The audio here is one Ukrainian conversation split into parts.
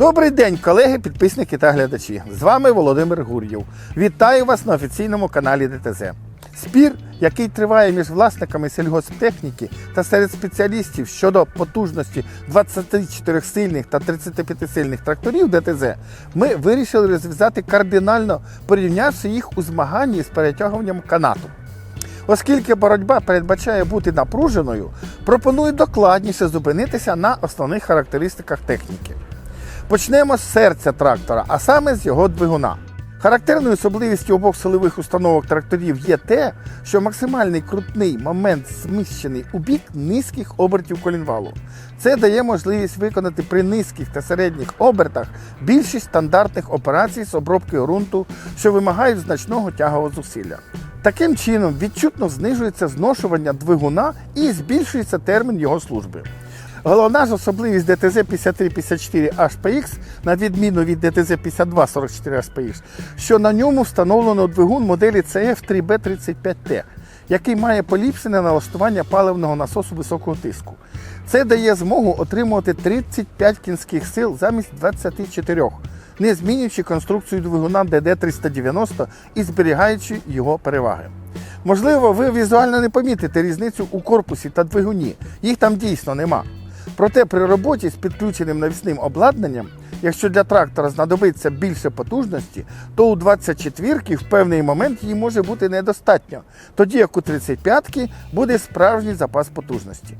Добрий день, колеги, підписники та глядачі. З вами Володимир Гур'єв. Вітаю вас на офіційному каналі ДТЗ. Спір, який триває між власниками сільгосптехніки та серед спеціалістів щодо потужності 24 сильних та 35 сильних тракторів ДТЗ, ми вирішили розв'язати кардинально, порівнявши їх у змаганні з перетягуванням канату. Оскільки боротьба передбачає бути напруженою, пропоную докладніше зупинитися на основних характеристиках техніки. Почнемо з серця трактора, а саме з його двигуна. Характерною особливістю обох силових установок тракторів є те, що максимальний крутний момент зміщений у бік низьких обертів колінвалу. Це дає можливість виконати при низьких та середніх обертах більшість стандартних операцій з обробки ґрунту, що вимагають значного тягового зусилля. Таким чином відчутно знижується зношування двигуна і збільшується термін його служби. Головна ж особливість ДТЗ 5354 HPX, на відміну від ДТЗ 5244 HPX, що на ньому встановлено двигун моделі CF 3B35T, який має поліпшене налаштування паливного насосу високого тиску. Це дає змогу отримувати 35 кінських сил замість 24, не змінюючи конструкцію двигуна DD390 і зберігаючи його переваги. Можливо, ви візуально не помітите різницю у корпусі та двигуні, їх там дійсно нема. Проте при роботі з підключеним навісним обладнанням, якщо для трактора знадобиться більше потужності, то у 24-ки в певний момент її може бути недостатньо, тоді як у 35-ки буде справжній запас потужності.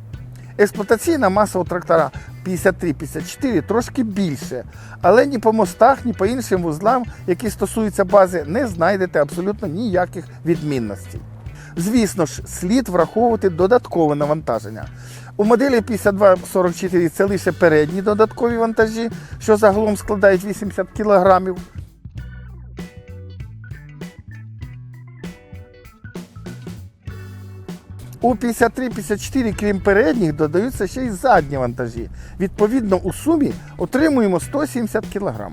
Експлуатаційна маса у трактора 53-54 трошки більше, але ні по мостах, ні по іншим вузлам, які стосуються бази, не знайдете абсолютно ніяких відмінностей. Звісно ж, слід враховувати додаткове навантаження. У моделі 5244 це лише передні додаткові вантажі, що загалом складають 80 кг. У 53-54, крім передніх, додаються ще й задні вантажі. Відповідно, у сумі отримуємо 170 кг.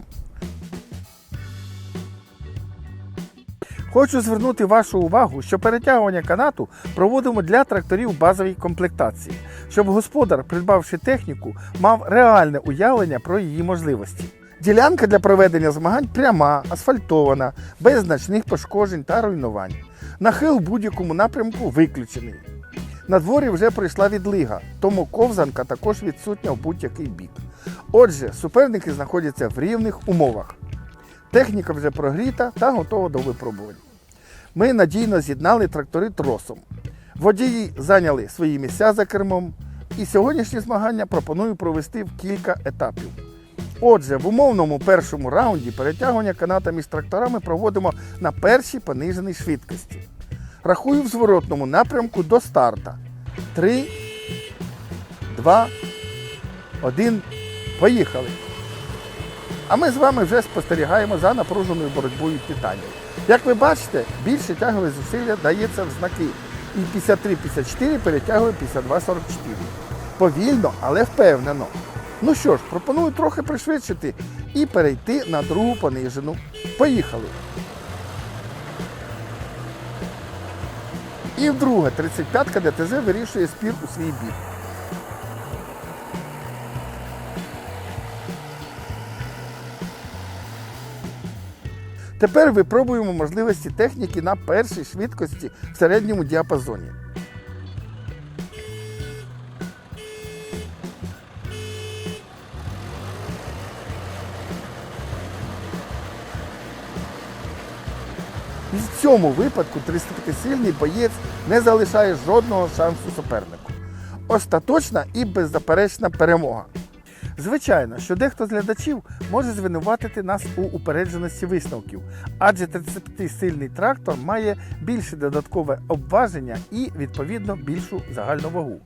Хочу звернути вашу увагу, що перетягування канату проводимо для тракторів базовій комплектації, щоб господар, придбавши техніку, мав реальне уявлення про її можливості. Ділянка для проведення змагань пряма, асфальтована, без значних пошкоджень та руйнувань. Нахил в будь-якому напрямку виключений. На дворі вже пройшла відлига, тому ковзанка також відсутня в будь-який бік. Отже, суперники знаходяться в рівних умовах. Техніка вже прогріта та готова до випробувань. Ми надійно з'єднали трактори тросом. Водії зайняли свої місця за кермом, і сьогоднішні змагання пропоную провести в кілька етапів. Отже, в умовному першому раунді перетягування каната між тракторами проводимо на першій пониженій швидкості. Рахую в зворотному напрямку до старта. 3, 2, 1. Поїхали! А ми з вами вже спостерігаємо за напруженою боротьбою титанів. Як ви бачите, більше тягове зусилля дається в знаки. І 53-54 перетягує 52-44. Повільно, але впевнено. Ну що ж, пропоную трохи пришвидшити і перейти на другу понижену. Поїхали. І вдруге 35-ка ДТЗ вирішує спір у свій бік. Тепер випробуємо можливості техніки на першій швидкості в середньому діапазоні. І в цьому випадку 35-сильний боєць не залишає жодного шансу супернику. Остаточна і беззаперечна перемога. Звичайно, що дехто з глядачів може звинуватити нас у упередженості висновків, адже 35-сильний трактор має більше додаткове обваження і, відповідно, більшу загальну вагу.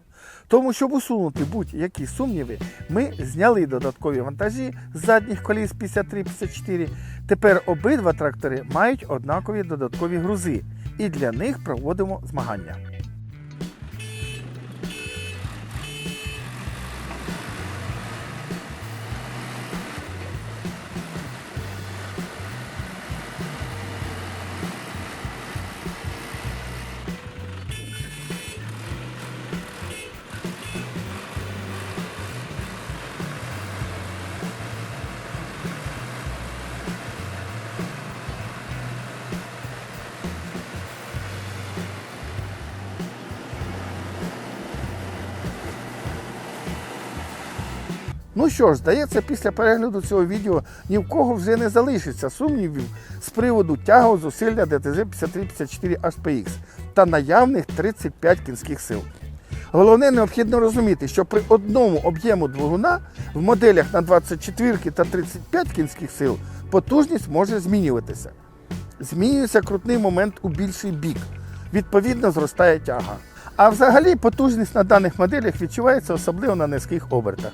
Тому, щоб усунути будь-які сумніви, ми зняли додаткові вантажі з задніх коліс 53-54. Тепер обидва трактори мають однакові додаткові грузи, і для них проводимо змагання. Ну що ж, здається, після перегляду цього відео ні в кого вже не залишиться сумнівів з приводу тягу зусилля ДТЗ 5354 HPX та наявних 35 кінських сил. Головне необхідно розуміти, що при одному об'єму двигуна в моделях на 24 та 35 кінських сил потужність може змінюватися. Змінюється крутний момент у більший бік, відповідно зростає тяга. А взагалі потужність на даних моделях відчувається особливо на низьких обертах.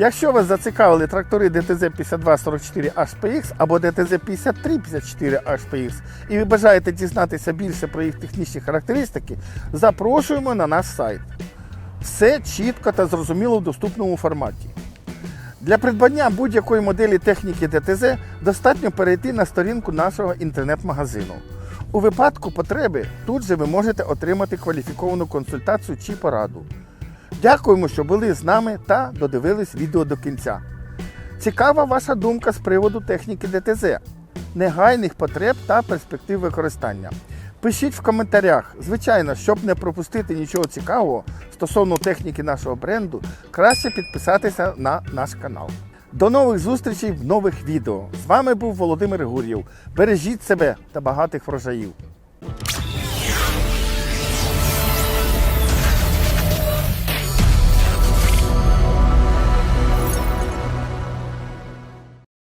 Якщо вас зацікавили трактори DTZ 5244 HPX або DTZ 5354 HPX і ви бажаєте дізнатися більше про їх технічні характеристики, запрошуємо на наш сайт. Все чітко та зрозуміло в доступному форматі. Для придбання будь-якої моделі техніки ДТЗ достатньо перейти на сторінку нашого інтернет-магазину. У випадку потреби тут же ви можете отримати кваліфіковану консультацію чи пораду. Дякуємо, що були з нами та додивились відео до кінця. Цікава ваша думка з приводу техніки ДТЗ, негайних потреб та перспектив використання. Пишіть в коментарях. Звичайно, щоб не пропустити нічого цікавого стосовно техніки нашого бренду, краще підписатися на наш канал. До нових зустрічей в нових відео. З вами був Володимир Гур'єв. Бережіть себе та багатих врожаїв.